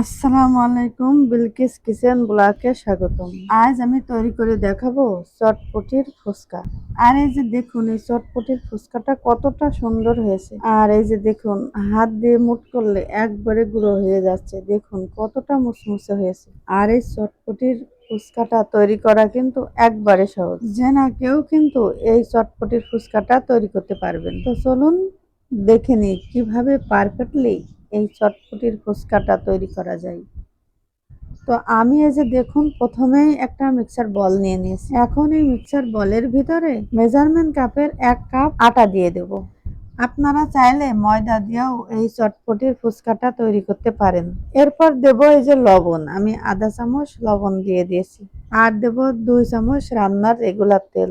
আসসালামু আলাইকুম, বিলকিস কিচেন ব্লকে স্বাগতম। আজ আমি তৈরি করে দেখাবো চটপটির ফুচকা। আর এই যে দেখুন, এই চটপটির ফুচকাটা কতটা সুন্দর হয়েছে। আর এই যে দেখুন, হাত দিয়ে মুট করলে একবারে গুঁড়ো হয়ে যাচ্ছে। দেখুন, কতটা মুসমুসে হয়েছে। আর এই চটপটির ফুচকাটা তৈরি করা কিন্তু একবারে সহজ। যে না কেউ কিন্তু এই চটপটির ফুচকাটা তৈরি করতে পারবেন। তো চলুন দেখে নিই কীভাবে পারফেক্টলি এই চটপটির ফুচকাটা তৈরি করা যায়। তো আমি এই যে দেখুন, প্রথমেই একটা মিক্সার বল নিয়ে নিয়েছি। এখন এই মিক্সার বলের ভিতরে মেজারমেন্ট কাপের এক কাপ আটা দিয়ে দেব। আপনারা চাইলে ময়দা দিয়েও এই চটপটির ফুচকাটা তৈরি করতে পারেন। এরপর দেব এই যে লবণ। আমি আধা চামচ লবণ দিয়ে দিয়েছি। আর দেব দুই চামচ রান্নার রেগুলার তেল।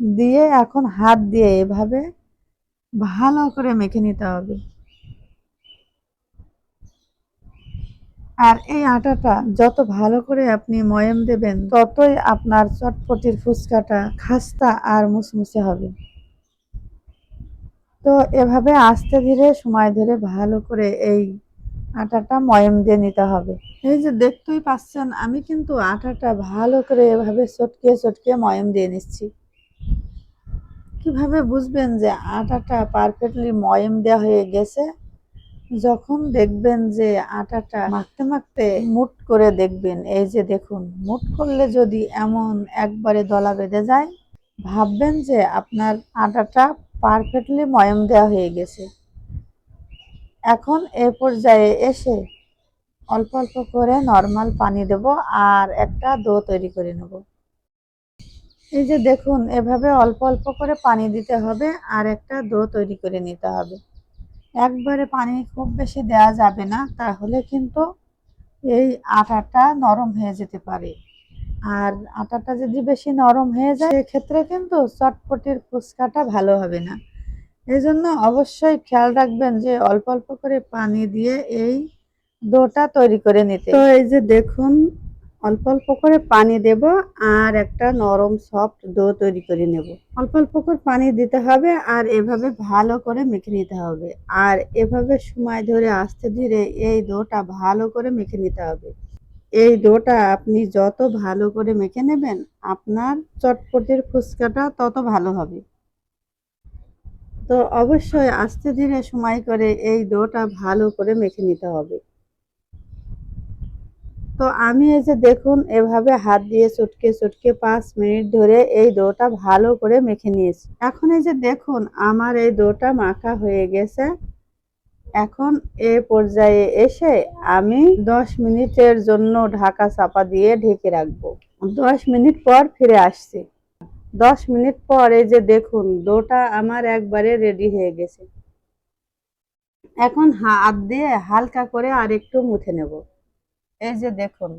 দিয়ে এখন হাত দিয়ে এভাবে ভালো করে মেখে নিতে হবে। আর এই আটাটা যত ভালো করে আপনি ময়াম দেবেন, ততই আপনার চটপটির ফুচকাটা খাস্তা আর মুসমুসে হবে। তো এভাবে আস্তে ধীরে সময় ধরে ভালো করে এই আটাটা ময়াম দিয়ে নিতে হবে। এই যে দেখতেই পাচ্ছেন, আমি কিন্তু আটাটা ভালো করে এভাবে চটকে চটকে ময়াম দিয়ে নিচ্ছি। কীভাবে বুঝবেন যে আটাটা পারফেক্টলি ময়ম দেওয়া হয়ে গেছে? যখন দেখবেন যে আটাটা মাখতে মাখতে মুট করে দেখবেন, এই যে দেখুন, মুট করলে যদি এমন একবারে দলা বেঁধে যায়, ভাববেন যে আপনার আটাটা পারফেক্টলি ময়ম দেওয়া হয়ে গেছে। এখন এ পর্যায়ে এসে অল্প অল্প করে নর্মাল পানি দেব আর একটা দো তৈরি করে নেব। এই যে দেখুন, এভাবে অল্প অল্প করে পানি দিতে হবে আর একটা দো তৈরি করে নিতে হবে। একবারে পানি খুব বেশি দেওয়া যাবে না, তাহলে কিন্তু এই আটাটা নরম হয়ে যেতে পারে। আর আটাটা যদি বেশি নরম হয়ে যায়, সেক্ষেত্রে কিন্তু চটপটির ফুচকাটা ভালো হবে না। এই জন্য অবশ্যই খেয়াল রাখবেন যে অল্প অল্প করে পানি দিয়ে এই ডোটা তৈরি করে নিতে। তো এই যে দেখুন অল্প অল্প করে পানি দেব আর একটা নরম সফট ডো তৈরি করে নেব। অল্প অল্প করে পানি দিতে হবে আর এভাবে ভালো করে মেখে নিতে হবে। আর এভাবে সময় ধরে আস্তে ধীরে এই ডোটা ভালো করে মেখে নিতে হবে। এই ডোটা আপনি যত ভালো করে মেখে নেবেন, আপনার চটপটির ফুচকাটা তত ভালো হবে। তো অবশ্যই আস্তে ধীরে সময় করে এই ডোটা ভালো করে মেখে নিতে হবে। তো আমি এই যে দেখুন, এভাবে হাত দিয়ে চটকে চটকে পাঁচ মিনিট ধরে এই দোটা ভালো করে মেখে নিয়েছি। এখন এই যে দেখুন, আমার এই দোটা মাখা হয়ে গেছে। এখন এ পর্যায়ে এসে আমি দশ মিনিটের জন্য ঢাকা চাপা দিয়ে ঢেকে রাখব। দশ মিনিট পর ফিরে আসছি। দশ মিনিট পর এই যে দেখুন, দোটা আমার একবারে রেডি হয়ে গেছে। এখন হাত দিয়ে হালকা করে আর একটু মুথে নেব। এই যে দেখুন,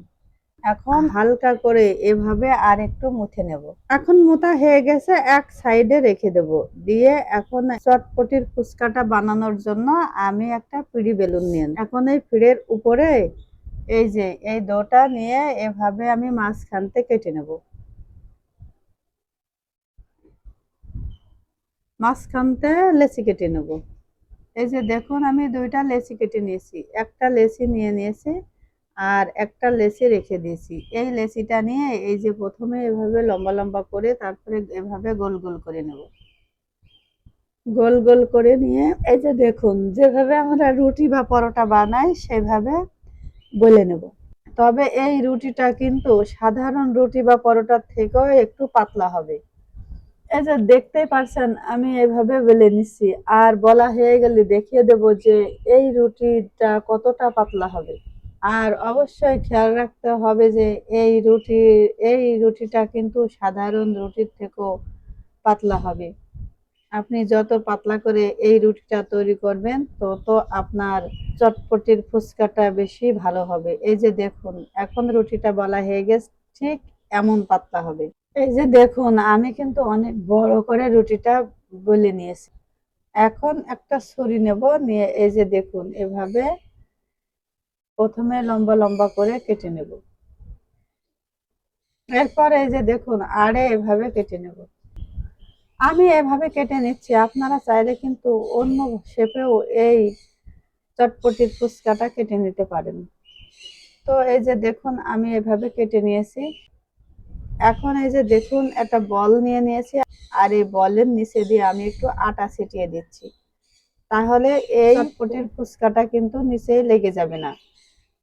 এখন হালকা করে এভাবে আর একটু মুছে নেব। এখন মোটা হয়ে গেছে, এক সাইডে রেখে দেব। দিয়ে এখন চটপটির ফুচকাটা বানানোর জন্য আমি একটা পিড়ি বেলুন নিয়ে এখন এই পিড়ের উপরে এই যে, এই দোটা নিয়ে এভাবে আমি মাঝখানতে কেটে নেব। মাঝখানতে লেচি কেটে নেব। এই যে দেখুন, আমি দুইটা লেচি কেটে নিয়েছি। একটা লেচি নিয়ে নিয়েছি আর একটা লেসি রেখে দিয়েছি। এই লেসিটা নিয়ে এই যে প্রথমে এভাবে লম্বা লম্বা করে তারপরে এভাবে গোল গোল করে নেব। গোল গোল করে নিয়ে এই যে দেখুন, যেভাবে আমরা রুটি বা পরোটা বানাই সেভাবে বলে নেব। তবে এই রুটিটা কিন্তু সাধারণ রুটি বা পরোটার থেকেও একটু পাতলা হবে। এই যে দেখতেই পারছেন, আমি এভাবে বেলে নিচ্ছি। আর বলা হয়ে গেলে দেখিয়ে দেব যে এই রুটিটা কতটা পাতলা হবে। আর অবশ্যই খেয়াল রাখতে হবে যে এই রুটি, এই রুটিটা কিন্তু সাধারণ রুটির থেকেও পাতলা হবে। আপনি যত পাতলা করে এই রুটিটা তৈরি করবেন, তত আপনার চটপটির ফুচকাটা বেশি ভালো হবে। এই যে দেখুন, এখন রুটিটা বলা হয়ে গেছে, ঠিক এমন পাতলা হবে। এই যে দেখুন, আমি কিন্তু অনেক বড় করে রুটিটা বলে নিয়েছি। এখন একটা ছুরি নেব, নিয়ে এই যে দেখুন, এভাবে প্রথমে লম্বা লম্বা করে কেটে নেব। এরপর এই যে দেখুন আড়ে এভাবে কেটে নেব। আমি এভাবে কেটে নিচ্ছি আপনারা চাইলে কিন্তু অন্য শেপেও এই চটপটির ফুচকাটা কেটে নিতে পারেন। তো এই যে দেখুন আমি এভাবে কেটে নিয়েছি। এখন এই যে দেখুন একটা বল নিয়ে নিয়েছি আর এই বলের নিচে দিয়ে আমি একটু আটা ছিটিয়ে দিচ্ছি। তাহলে এই চটপটির ফুচকাটা কিন্তু নিচেই লেগে যাবে না।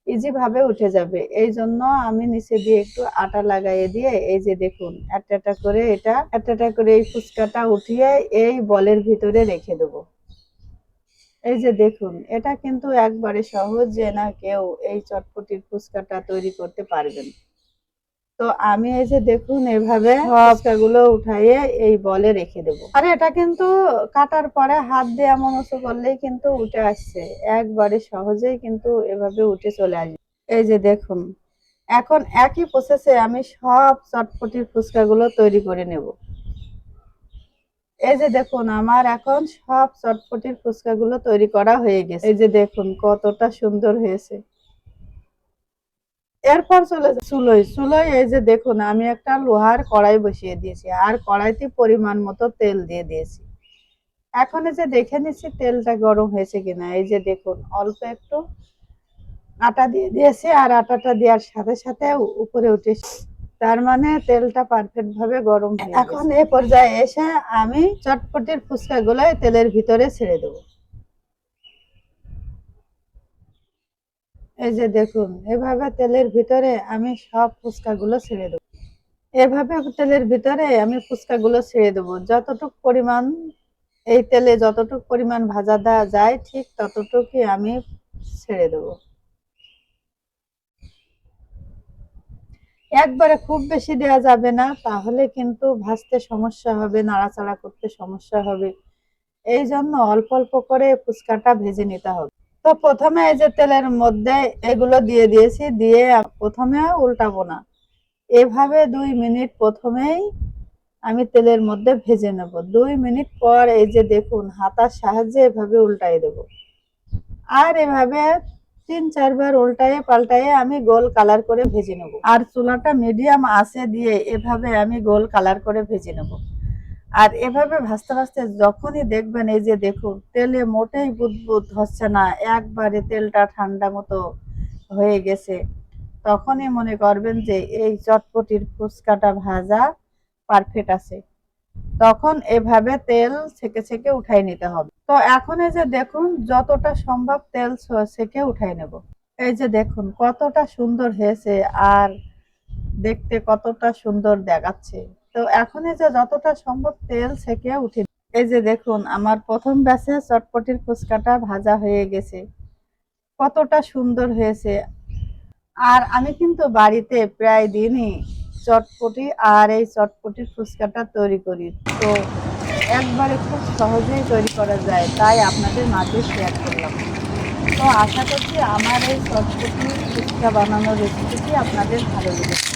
ইজি ভাবে উঠে যাবে। এই জন্য আমি নিচে দিয়ে একটু আটা লাগাইয়ে দিয়ে, এই যে দেখুন একটা করে এটা, একটা একটা করে এই ফুচকাটা উঠিয়ে এই বলের ভিতরে রেখে দেব। এই যে দেখুন, এটা কিন্তু একবারে সহজ যে না কেউ এই চটপটির ফুচকাটা তৈরি করতে পারবেন। তো আমি এই যে দেখুন এভাবে ফুচকাগুলো উঠাইয়ে এই বলে রেখে দেবো। আর এটা কিন্তু কাটার পরে হাত দিয়ে এমন উঁচু করলেই কিন্তু উঠে আসছে। একবারে সহজেই কিন্তু এভাবে উঠে চলে আসবে। এই যে দেখুন, এখন একই প্রসেসে আমি সব চটপটির ফুচকাগুলো তৈরি করে নেব। এই যে দেখুন, আমার এখন সব চটপটির ফুচকাগুলো তৈরি করা হয়ে গেছে। এই যে দেখুন, কতটা সুন্দর হয়েছে। এরপর চলে চুলোয় চুলোয় এই যে দেখুন আমি একটা লোহার কড়াই বসিয়ে দিয়েছি আর কড়াইতে পরিমাণ মতো তেল দিয়ে দিয়েছি। এখন এই যে দেখে নিচ্ছি তেলটা গরম হয়েছে কিনা। এই যে দেখুন অল্প একটু আটা দিয়ে দিয়েছি আর আটাটা দেওয়ার সাথে সাথে উপরে উঠেছে। তার মানে তেলটা পারফেক্ট ভাবে গরম হয়ে এখন এই পর্যায়ে এসে আমি চটপটির ফুচকা গুলাই তেলের ভিতরে ছেড়ে দেবো। এই যে দেখুন, এভাবে তেলের ভিতরে আমি সব ফুচকাগুলো ছেড়ে দেবো। এভাবে তেলের ভিতরে আমি ফুচকাগুলো ছেড়ে দেবো। যতটুক পরিমাণ এই তেলে যতটুক পরিমাণ ভাজা দেওয়া যায়, ঠিক ততটুকুই আমি ছেড়ে দেবো। একবারে খুব বেশি দেওয়া যাবে না, তাহলে কিন্তু ভাজতে সমস্যা হবে, নাড়াচাড়া করতে সমস্যা হবে। এই জন্য অল্প অল্প করে ফুচকাটা ভেজে নিতে হবে। তো প্রথমে এই যে তেলের মধ্যে এগুলো দিয়ে দিয়েছি, দিয়ে প্রথমে উল্টাবো না। এভাবে দুই মিনিট প্রথমেই আমি তেলের মধ্যে ভেজে নেব। দুই মিনিট পর এই যে দেখুন, হাতার সাহায্যে এভাবে উল্টাই দেব। আর এভাবে তিন চারবার উল্টায়ে পাল্টায়ে আমি গোল কালার করে ভেজে নেব। আর চুলাটা মিডিয়াম আঁচে দিয়ে এভাবে আমি গোল কালার করে ভেজে নেব। আর এভাবে ভাজতে ভাজতে যখনই দেখবেন, এই যে দেখুন, তেলে মোটেই বুদবুদ হচ্ছে না, একবারে তেলটা ঠান্ডা মতো হয়ে গেছে। তখনই মনে করবেন যে এই চটপটির ফুচকাটা ভাজা পারফেক্ট আছে। তখন এভাবে তেল ছেঁকে ছেঁকে উঠাই নিতে হবে। তো এখন এই যে দেখুন, যতটা সম্ভব তেল ছেঁকে উঠাই নেব। এই যে দেখুন, কতটা সুন্দর হয়েছে আর দেখতে কতটা সুন্দর দেখাচ্ছে। তো এখন এই যে যতটা সম্ভব তেল ছেঁকে উঠে এই যে দেখুন, আমার প্রথম ব্যাচে চটপটির ফুচকাটা ভাজা হয়ে গেছে। কতটা সুন্দর হয়েছে। আর আমি কিন্তু বাড়িতে প্রায় দিনই চটপটি আর এই চটপটির ফুচকাটা তৈরি করি। তো একবারে খুব সহজেই তৈরি করা যায়, তাই আপনাদের মাঝে শেয়ার করলাম। তো আশা করছি আমার এই চটপটি ফুচকা বানানোর রেসিপিটি আপনাদের ভালো লেগেছে।